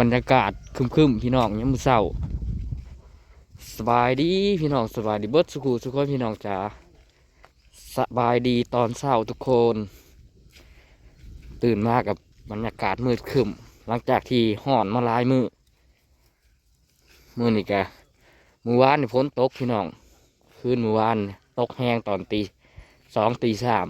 บรรยากาศครึมพี่น้องยังมือเศร้าสบายดีพี่น้องสบายดีเบิดสุขุสุขคนพี่น้องจ๋าสบายดีตอนเช้าทุกคน ตื่นมากับบรรยากาศมืดคึมหลังจากที่ห่อนมาลายมือมือนี่กะมือวานนี่ฝนตกพี่น้องคืนมือวานตกแห้งตอนตีสองตีสาม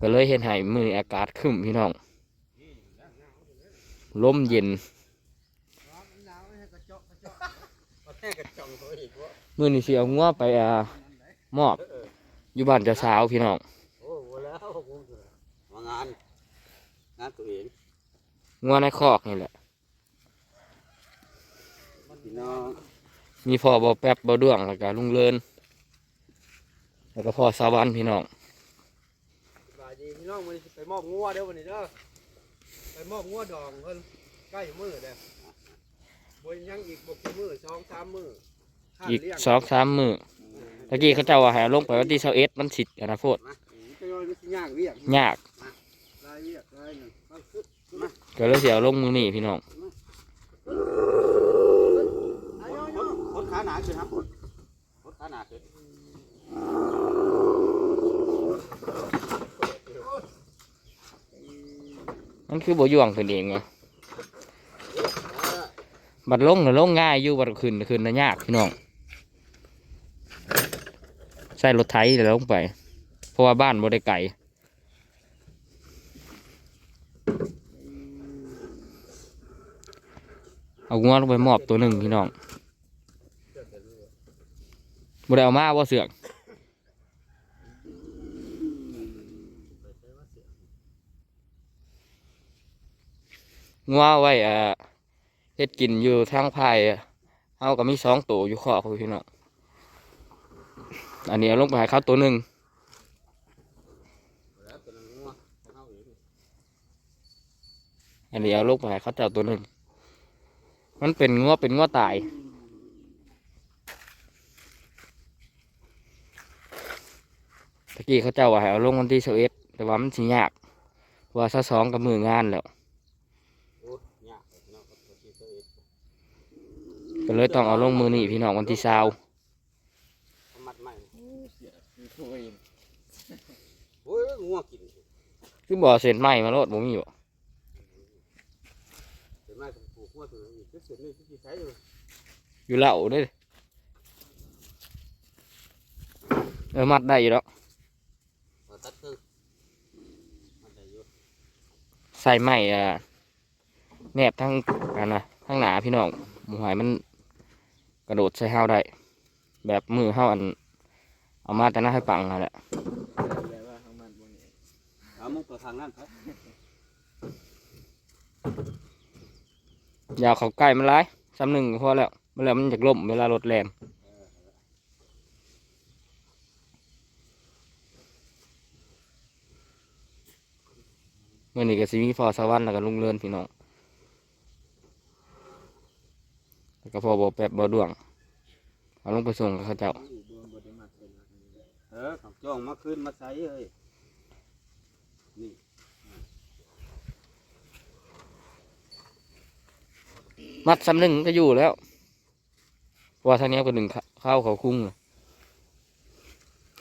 ก็เลยเห็นให้มืออากาศคึมพี่น้อง ลมเย็น มือนี่สิเอางัวไปอ่ามอบ อยู่บ้านเจ้าสาวพี่น้องโอ้โหแล้วผมมางานงานตัวเองงัวในคอกนี่แหละ พี่น้องมีพ่อบ่แป๊บบ่ด้วงแล้วก็ลุงเลิน แล้วก็พ่อสาวันพี่น้อง สบายดีพี่น้องวันนี้สิไปมอบงัวเด้อวันนี้เด้อ ไปมอบงัวดองเพิ่นใกล้มือแล้วบนยังอีกบกกี่มือสองสามมือข้ามอีกเลี้ยงสองสามมือตะกี้เขาเจ้าว่าให้เอาลงไปวันที่เสาเอ็ดมันสิอนาคตมาจะยอยมันสิยากเรียกยาก รายเรียกรายหนึ่งเอาขึ้นก็เลยเสียลงมือนี่พี่น้อง เอา ค เอา นคนขาหนาขึ้นครับคนคนขาหนาขึ้น มันคือบ่ย่วงขึ้นเองไงบัดลงน่ะลงง่ายอยู่บัดขึ้นขึ้นน่ะยากพี่น้องใส่รถไถแล้วลงไป เพราะว่าบ้านบ่ได้ไกลเอางวลงไปมอบตัวหนึ่งพี่น้องบ่ได้เอามาว่าเสือก งัวไว้เอ่อเฮ็ดกินอยู่ทางภายเฮาก็มีสองตัวอยู่ขอบพี่น้องอันนี้เอาลงไปให้เขาตัวหนึ่งอันนี้เอาลูกไปให้เขาเจ้าตัวหนึ่งมันเป็นงัวเป็นงัวตายตะกี้เขาเจ้าว่าให้เอาลงวันที่สิบเอ็ดแต่ว่ามันสิยากว่าซะสองกับมืองานแล้ว โอ้ยากพี่น้องก็ตัวที่ตัวเอง ก็เลยต้องเอาลงมือนี่พี่น้องวันที่เช้ามัดใหม่โอ้ยงัวกินคือบ่อเส้นไหมมาโลดบ่มีบ่เดี๋ยวมาปลูกงัวตัวนี้คือเสร็จนี่ที่ใช้อยู่อยู่เหล่าเด้อเออมัดได้อยู่แล้วเอาตัดคือมันได้อยู่ใส่ไหมอะแนบทั้งกันนะทั้งหนาพี่น้องหมูหายมัน กระโดดใส่ห้าวได้ แบบมือห้าวอัน เอามาแต่หน้าให้ปังนั่นแหละเอามุกตัวทางนั้นครับอยาวเขาใกล้มันร้ายซ้ำหนึ่งก็พอแล้วเมื่อไรมันจะล่มเวลารถแรงเมื่อนี้ก็สิมีพอสวรรค์แล้วก็ลุงเลินพี่น้องแล้ว ก็พอบอแป๊บบอดวงเอาลงไปส่งกับเขาเจ้าเออของจ้องมาขึ้นมาใส่เอ้ยนี่มัดซ้ำหนึ่งก็อยู่แล้วเพราะว่าทางนี้ก็หนึ่งเข้าเขาคุ้งเลย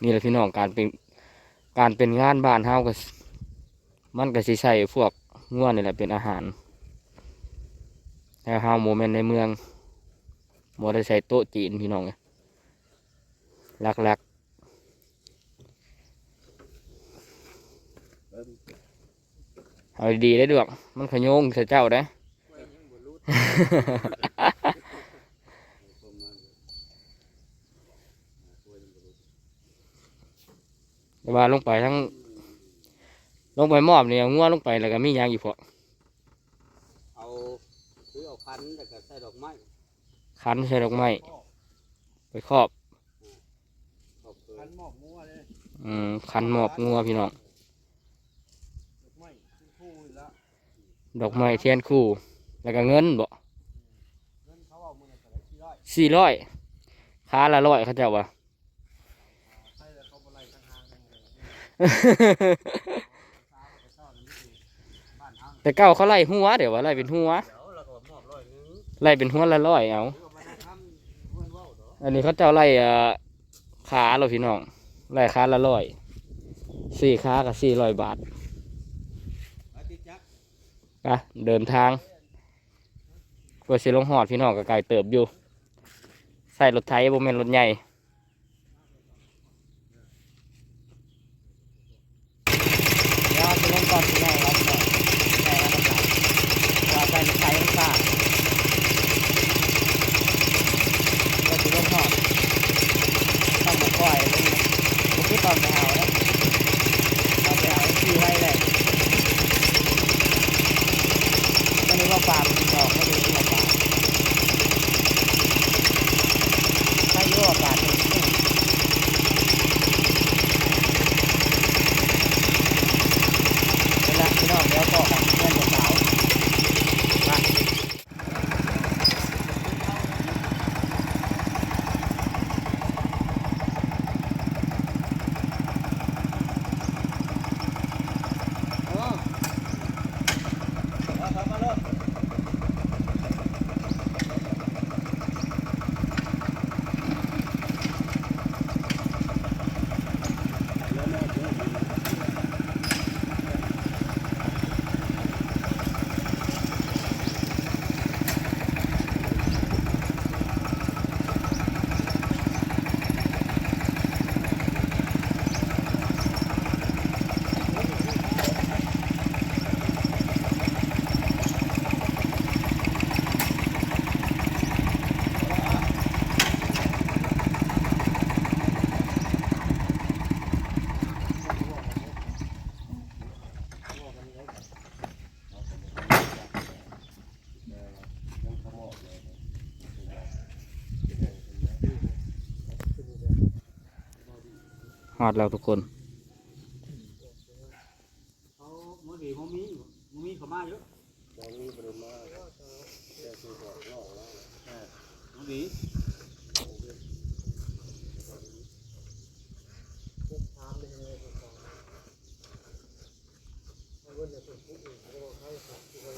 นี่แหละพี่น้องการเป็นการเป็นงานบ้านเฮาก็สมันก็สิใช้พวกง่วนนี่แหละเป็นอาหารแล้วเฮาโมเมนต์ในเมือง โมได้ใช้โต๊ะจีนพี่น้องลักลักๆเอาดีได้ด้วกมันขยงใส่เจ้าได้แต่ว่าลงไปทั้ง ลงไปมอบเนี่ยงัวลงไปแล้วก็มียางอยู่พอเอาคือเอาคันแต่ก็ใส่ดอกไม้ คันใส่ดอกไม้ไปครอบคันหมอบงัวเลยอืมคันหมอบงัวพี่น้องไม่ขึ้นคู่ล้วดอกไม้เทียนคู่ แล้วก็เงินบ่เงินเขาเอามือแต่ละที่ร้อยสี่ร้อยค้าละร้อยเขาเจ้าว่าใช่แต่เก้าเขาไล่หัวเดี๋ยวว่าไล่เป็นหัวไล่เป็นหัวละร้อยเอา อันนี้เขาเจ้าไล่ขาเราพี่น้องไล่ขาละร้อยสี่ขากับสี่ร้อยบาทอะเดินทางเพื่อสิลงหอดพี่น้องกับไก่เติบอยู่ ใส่รถไถบ่แม่นรถใหญ่เดี๋ยวสิลงก่อนสิแม่เราพี่น้องแม่เราต้องการว่าใส่รถไถมันซ่าก็สิลงหอดต้องมาปล่อยเลยนะเมื่อกี้ตอนไปเอาแล้วเอาไปเอาที่ไว้เลย ฟาร์มนออกไม่รู้ว่าปลาถ้ารู้ว่าปลาเป็นขึ้นเวลาพี่น้องเดี๋ยวพอกันเพื่อนสาวๆมาห อดแล้วทุกคนเขาโมดีโมมีโมมีเขามาเยอะบางมีบริมาแต่คือบอกนอกแล้วโมดีถามเลยเลยของเอาเงินจะถูกผู้อื่นเขาบอกให้ของที่เขา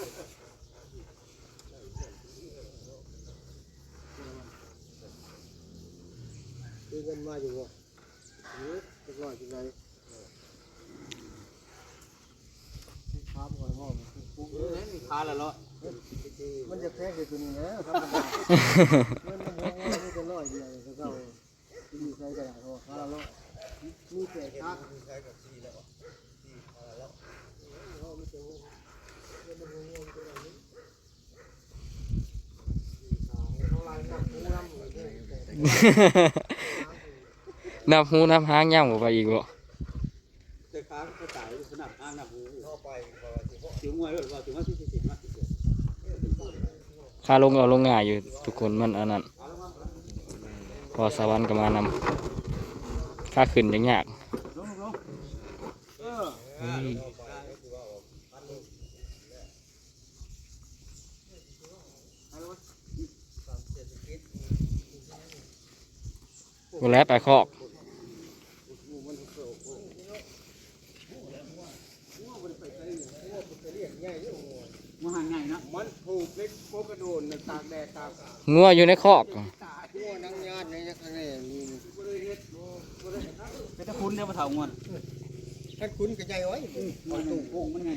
คือเงินมาอยู่บ่ห รือเล็กน้อยจังไงถามก่อนว่ามันคือผู้เออนี่คาละร้อยมันจะแพงอยู่ตัวนี้นะธรรมดาเงินมันหัวงัวนี่จะร้อยเดียวเขาเจ้าที่มีใช้กระดาษเขาคาละร้อยมีแต่ค่าใช้กับที่แล้วที่คาละร้อยเขาไม่จะเงินมันหัวงัวตัวนี้เขาลาย นับหูน้ำเลยนับหูนับหางย่างบ่ไปอีกบ่แต่ค้าก็ตายขนาดอ้างนับหูเข้าไปพอที่พวกถึงมวยว่าถึงว่าที่สิบมาสิบค่าลงเอาลงง่ายอยู่ทุกคนมันอันนั้นพอสวรรค์ก็มานำค่าขึ้นยังยากลงลงเออเฮ้ยกูแล้วไปคอก มันห่างไงเนาะมันถูกเล็กโคกระโดนตากแดดตากงัวอยู่ในคอกงัวนังญาติในนักเรียนนี่แต่คุณเนี่ยมาเท่างอนท่านคุ้นกับใจไว้มันตุ่งโป่งมันไง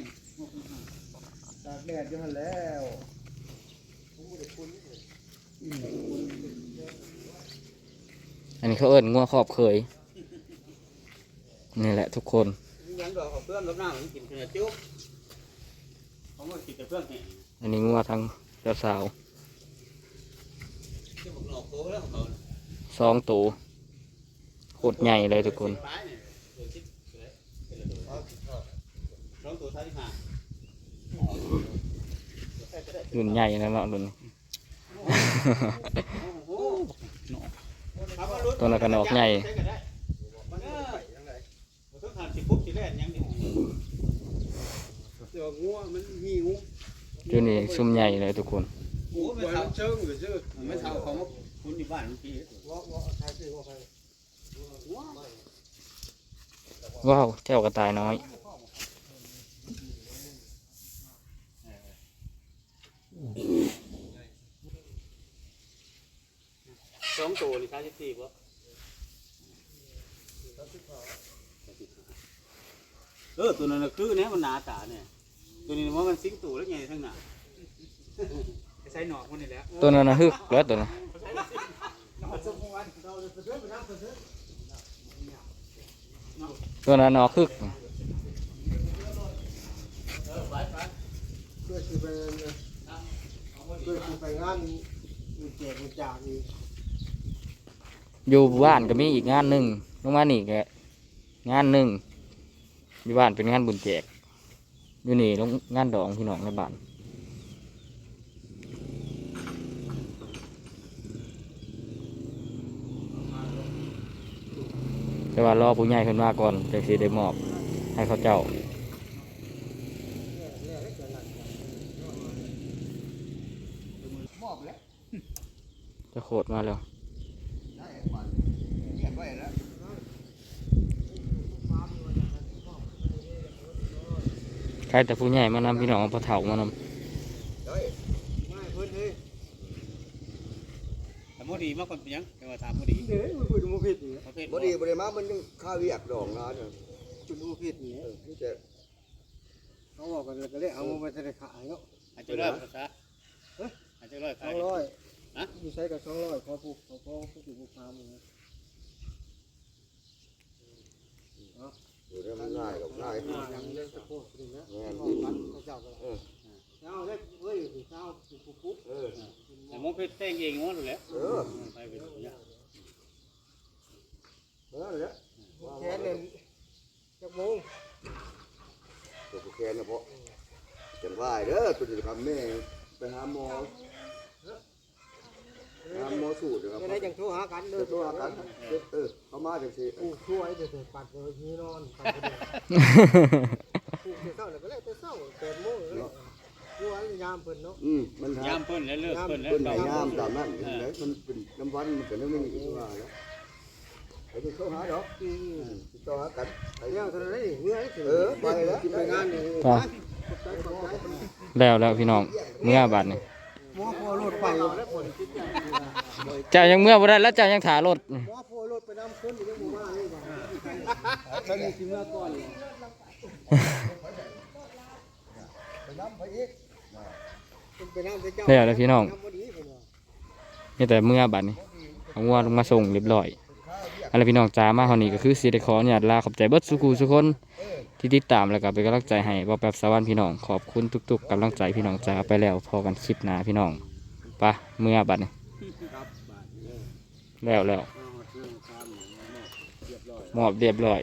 ตากแดดอยู่หันแล้วอันนี้เขาเอิ้นงัวครอบเคย นี่แหละทุกคนยังดอกเอาเพื่อนกับหน้ามันกินเนื้อจุ๊บเขาก็กินแต่เพื่อนเนี่ยอันนี้งัวทางเจ้าสาวที่ผมหลอกโค้แล้วเขาสองตัวโคตรใหญ่เลยทุกคนสองตัวท้ายที่ห้ารุ่นใหญ่นะเนาะรุ่นโอ้โหตัวนั้นก็นอกใหญ่ มันก็ต้องทานสิปุ๊บสิแรกยังอยู่ เดี๋ยวงัวมันหิวอยู่นี่ซุ่มใหญ่เลยทุกคนโอ้ไม่ไว้เท่ามันเชิงหรือชื่อไม่เท่าของคุณอยู่บ้านเมื่อกี้วอกวอกใครซื้อวอกใครว้าวเจ้ากระต่ายน้อยตัวนี่สามสิบสี่บ่เออตัวนั้นน่ะคือเนี่ยมันหนาตาเนี่ย ตัวนี้ว่ามันสิงตัวแล้วไงทั้งหนาใช้หนอกมันนี่แหละตัวนั้นนะฮึกแล้วตัวนั้นตัวนั้นนอคึกเพื่อสิไปเพื่อสิไปงานมีแจกมีจากอีกอยู่บ้านก็มีอีกงานหนึ่งลงมานี่ก็งานหนึ่งอยู่บ้านเป็นงานบุญแจก อยู่นี่ลงงานดองพี่น้องในบ้านแต่ว่ารอผู้ใหญ่ขึ้นมาก่อนจะสิได้มอบให้เขาเจ้ามอบแล้วจะโคตรมาแล้ว ได้ขวัญเงียบไว้แล้ว ใครแต่ผู้ใหญ่มานำพี่น้องเอาปลาเถามานได้ไม่เพิ่นเฮ้ยแต่โมดีมากกว่าเป็นยังแต่ว่าถามโมดีเด้อมันเพิ่นบ่ผิดนี่ประเภทบ่ดีบด้มากมันยังค่าเวียกดองนะเนี่ยจุดบ่ผิดนี่เออที่จะเขาบอกกันแล้วก็เลยเอามาไปธนาคารเนาะอาจจะร้อยภาษาอาจจะร้อยสขาองร้อยฮะอยู่ใช้กับสองร้อยพอผูกพอพอผูกผูกพามนี่ อยู่ได้มันง่ายกับง่ายยังเล่นตะโพกนี่นะแม่นวัดเขาเจ้าก็เจ้าเล็กเอ้ยเจ้าปุ๊บปุ๊บเออแต่โมเพชรแต่งเองมั้งดูแลเออไปเป็นอย่างนี้นั่นแหละแค่เนั้นจักมงตัวผู้แคนนะเพาะจังว่าเด้อตัวนี้ครับแม่ไปหาหมอ หาหมอสูตรนะครับจะได้จังโทรหากันเด้เดิอนตัวกันเออเขามาจังซี่ปลูกช่วยเดี๋ยวปัดเลยนี่นอนปัดเลยปลูกเช้าแล้วก็แล้วแต่เช้าแปดโมงเลยอยู่อันยามเพิ่นเนาะอืมมันหายามเพิ่นแล้วเลิกเพิ่นแล้วเพิ่นเก่าให้ยามตามนั้นเห็นไหมมันเป็นน้ำวันมันก็ไม่มีว่าแล้วไปที่เขาหาดอกอืมติดต่อหากันไปเรื่องเท่านั้นนี่เมื่อถึงเออไปแล้วไปงานนี่ไปแล้วแล้วพี่น้องเมื่อบัดนี่หมอพอรถไปแล้วผล เจ้ายังเมื่อบ่ได้แล้วเจ้ายังถารถหมอพรถไปนำคนอยู่ในหมู่บ้านนี่ว่าถ้ามีสิเมื่อก่อนเลยไปน้ำไปอีกแล้วแล้วพี่น้องนี่แต่เมื่อบัดนี้เอางัวลงมาส่งเรียบร้อยอะไรพี่น้องจ้ามาเฮานี้ก็คือสิได้ขออนุญาตลาขอบใจเบิดสุกูทุคนที่ติดตามแล้วก็เป็นกำลังใจให้บ่แป๊บสวรรค์พี่น้องขอบคุณทุกๆกำลังใจพี่น้องจ้าไปแล้วพอกันคลิปหน้าพี่น้องไปะเมื่อบัดนี้ ครับบาทเออ แล้วแล้วเอาเรื่องความเรียบร้อยมอบเรียบร้อย